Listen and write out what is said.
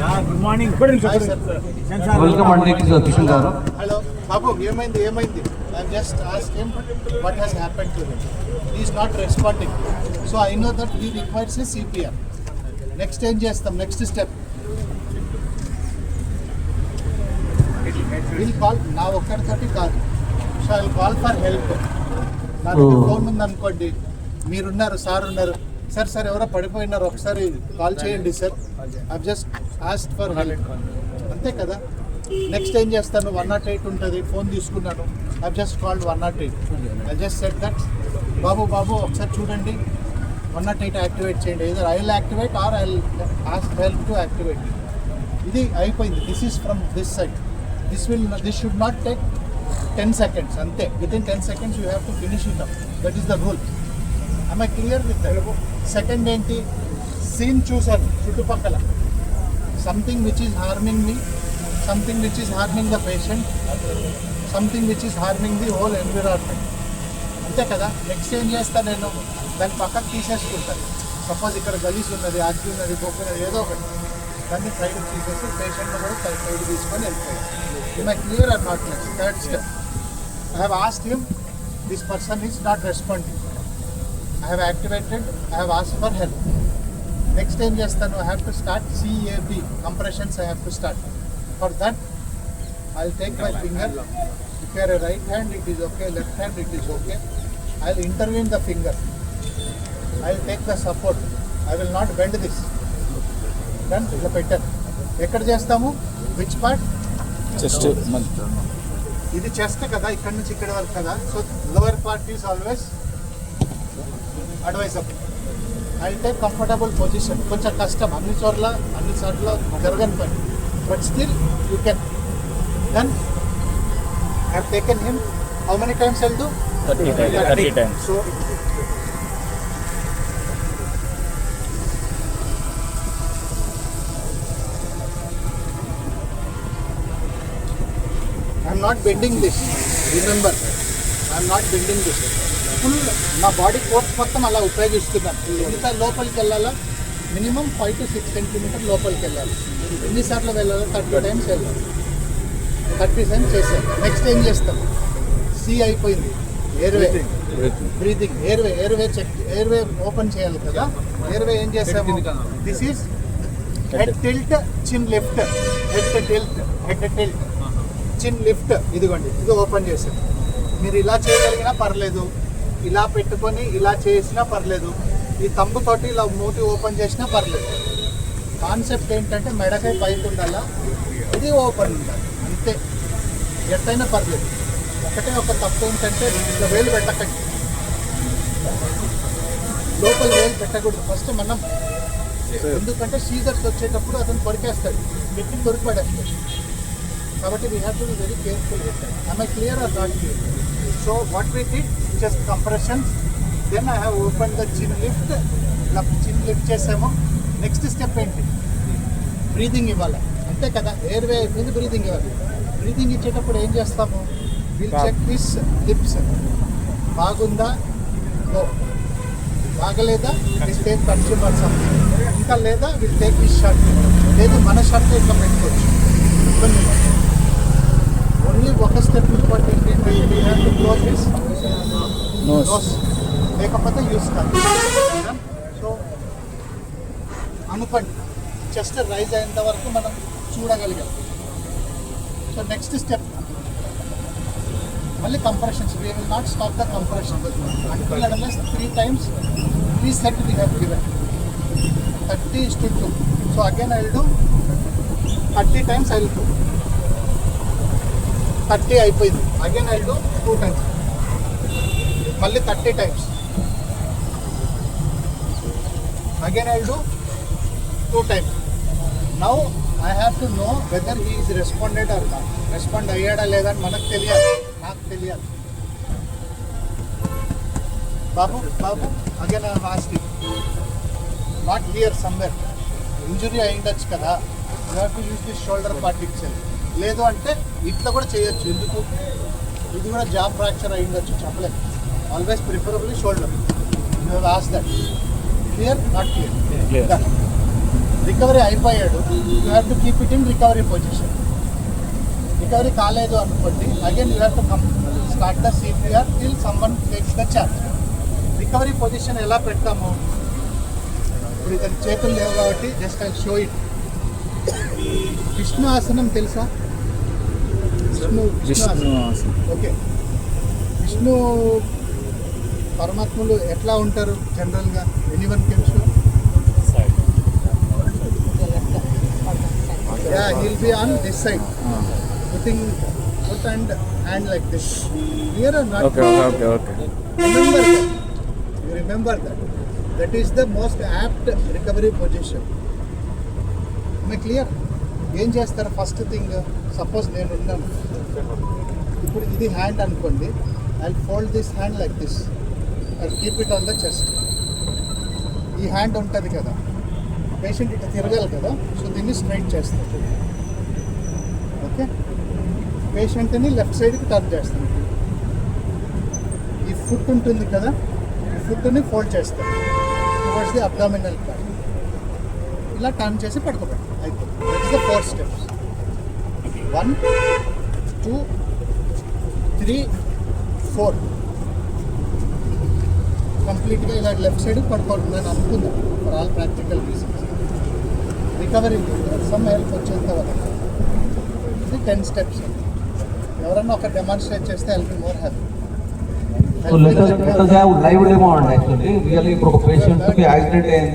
Good morning welcome అండి కిషన్ గారు hello బాబు ఏమైంది ఏమైంది? I just ask him what has happen to him is not responding so I know that he requires CPR next ఏం చేస్తాం? Next step will call నా ఒక్కడితోటి కాదు. So I call for help నా. ఫోన్ ఉందనుకోండి. మీరున్నారు సార్ ఉన్నారు sir sir ఎవరో పడిపోయినారు. ఒకసారి కాల్ చేయండి sir. I just asked for help అంతే కదా? నెక్స్ట్ ఏం చేస్తాను? వన్ నాట్ ఎయిట్ ఉంటుంది. ఫోన్ తీసుకున్నాను. I just called one nought eight I just set that బాబు బాబు ఒకసారి చూడండి. వన్ నాట్ ఎయిట్ యాక్టివేట్ చేయండి. ఏదో I will activate or I ask help to activate ఇది అయిపోయింది. This is from this side this will this should not take ten seconds అంతే. Within ten seconds you have to finish it up that is the rule ఆమె clear with second ఏంటి scene చూశాను చుట్టుపక్కల something which is harming me something which is harming the patient something which is harming the whole environment అంతే కదా? Next ఏం నేను? దాన్ని పక్కకు తీసేసుకుంటాను సపోజ్ ఇక్కడ గలీస్ ఉన్నది అగ్గి ఉన్నది బొక్క ఉన్నది ఏదో ఒకటి. దాన్ని సైడ్ తీసేసి పేషెంట్ కూడా సైడ్ తీసుకొని వెళ్ళిపోయాను. My clear or not next third step I have asked him this person is not responding I have activated I have asked for help next ఏం చేస్తాను I have to start CAB compressions I have to start for that I take my finger if your right hand it is okay left hand it is okay I will intertwine the finger I will take the support I will not bend this done ఇట్లా పెట్టాను ఎక్కడ చేస్తాము? Which part just ఇది chest కదా ఇక్కడ నుంచి ఇక్కడ వరకు కదా. So lower part is always advisable I take comfortable position కొంచెం కష్టం. అన్ని చోట్ల అన్ని చోట్ల జరగని పని. But still you can then I have taken him how many times I'll do thirty thirty times so I'm not bending this remember I'm not bending this full నా body force మొత్తం అలా ఉపయోగిస్తున్నాను ఎంత లోపలికి వెళ్ళాలా minimum five to six centimetre లోపలికి వెళ్ళాలి. ఎన్నిసార్లు వెళ్ళాలి థర్టీ టైమ్స్ వెళ్ళాలి. థర్టీ టైమ్స్ చేశాను. నెక్స్ట్ ఏం చేస్తాం? సి అయిపోయింది. Airway. Breathing airway airway check airway open చేయాలి కదా. ఎయిర్వే ఏం చేసాము this is head tilt chin lift head tilt head tilt chin lift ఇదిగోండి ఇది ఓపెన్ చేసాం మీరు ఇలా చేయగలిగినా పర్లేదు. ఇలా పెట్టుకొని ఇలా చేసినా పర్లేదు. ఈ తంబుతోటి ఇలా మూతి ఓపెన్ చేసినా పర్లేదు. కాన్సెప్ట్ ఏంటంటే మెడకాయ పైకి ఉండాలా? ఇది ఓపెన్ ఉండాలి. అంతే. ఎట్టయినా పర్లేదు. ఒకటే ఒక తప్పు ఏంటంటే ఇట్లా వేలు పెట్టకండి. లోపల వేలు పెట్టకూడదు. ఫస్ట్ మనం ఎందుకంటే సీజర్స్ వచ్చేటప్పుడు అతను కొరికేస్తాడు. పెట్టి కొరికిపడేస్తాడు. కాబట్టి we have to be very careful with I clear or not clear so what we did just compression then I have open the chin lift chin lift చేసాము. నెక్స్ట్ స్టెప్ ఏంటి? Breathing ఇవ్వాలి. అంతే కదా? ఎయిర్ వే అయిపోయింది breathing ఇవ్వాలి. Breathing ఇచ్చేటప్పుడు ఏం చేస్తాము? విల్ చెక్ హిస్ లిప్స్ బాగుందా? బాగలేదా? విల్ టేక్ కన్స్యూమర్ సంథింగ్ ఇంకా లేదా? విల్ టేక్ హిస్ షర్ట్ లేదు మన షర్ట్ ఇట్లా పెట్టుకోవచ్చు. ఇబ్బంది ఓన్లీ ఒక స్టెప్ ఇంపార్టెంట్ ఏంటంటే have to close his nose లేకపోతే యూస్ కాదు సో అనుకోండి చెస్ట్ రైజ్ అయ్యేంత వరకు మనం చూడగలిగాం సో నెక్స్ట్ స్టెప్ మళ్ళీ compressions we will not stop the compression until unless three times three set we have given thirty is to two so again I will do thirty times I will do thirty అయిపోయింది. Again I do two times మళ్ళీ thirty times again I do two times now I have to know whether he is responded or not respond అయ్యాడా లేదా అని మనకు తెలియాలి. నాకు తెలియాలి. బాబు బాబు again I asking not here somewhere injury అయ్యిండొచ్చు కదా. You have to use this shoulder part ఇచ్చేది లేదు అంటే ఇట్లా కూడా చేయొచ్చు. ఎందుకు? ఇది కూడా జాబ్ ఫ్రాక్చర్ అయి ఉండొచ్చు చెప్పలేదు always preferably shoulder you as that clear not clear. Recovery అయిపోయాడు. You have to keep it in recovery position recovery కాలేదు అనుకోండి again you have to come start the CPR till someone takes the charge recovery position ఎలా పెడతాము? ఇప్పుడు ఇతని చేతులు లేవు కాబట్టి just I show it Vishnu ఆసనం తెలుసా? విష్ణు విష్ణు ఆసనం. ఓకే. విష్ణు పరమాత్ములు ఎట్లా ఉంటారు జనరల్గా? Anyone can show? Yeah heel be on this side putting foot and hand like this clear or not that. You remember that. That is the most apt recovery position my clear. ఏం చేస్తారు? First thing suppose నేను ఉన్నాను. ఇప్పుడు ఇది hand అనుకోండి. I fold this hand like this I keep it on the chest ఈ hand ఉంటుంది కదా. పేషెంట్ ఇట్లా తిరగాలి కదా. సో దీన్ని స్ట్రైట్ చేస్తాను. ఓకే పేషెంట్ని లెఫ్ట్ సైడ్కి టర్న్ చేస్తాను. ఈ ఫుట్ ఉంటుంది కదా. ఈ ఫుట్ని ఫోల్డ్ చేస్తాను. టువర్డ్స్ ది అబ్డామినల్ పార్ట్ ఇలా టర్న్ చేసి పడుకోబెట్టాను అయిపోతుంది that's the four steps one two three four కంప్లీట్గా ఇలా లెఫ్ట్ సైడ్ పడుకుంటున్నాను అనుకుందాం for all practical reasons recovery some help వచ్చేంత వరకు. ఇది టెన్ స్టెప్స్ ఎవరన్నా ఒక డెమాన్స్ట్రేట్ చేస్తే help more happy so let us let us have ఇప్పుడు ఒక పేషెంట్కి యాక్సిడెంట్ అయింది.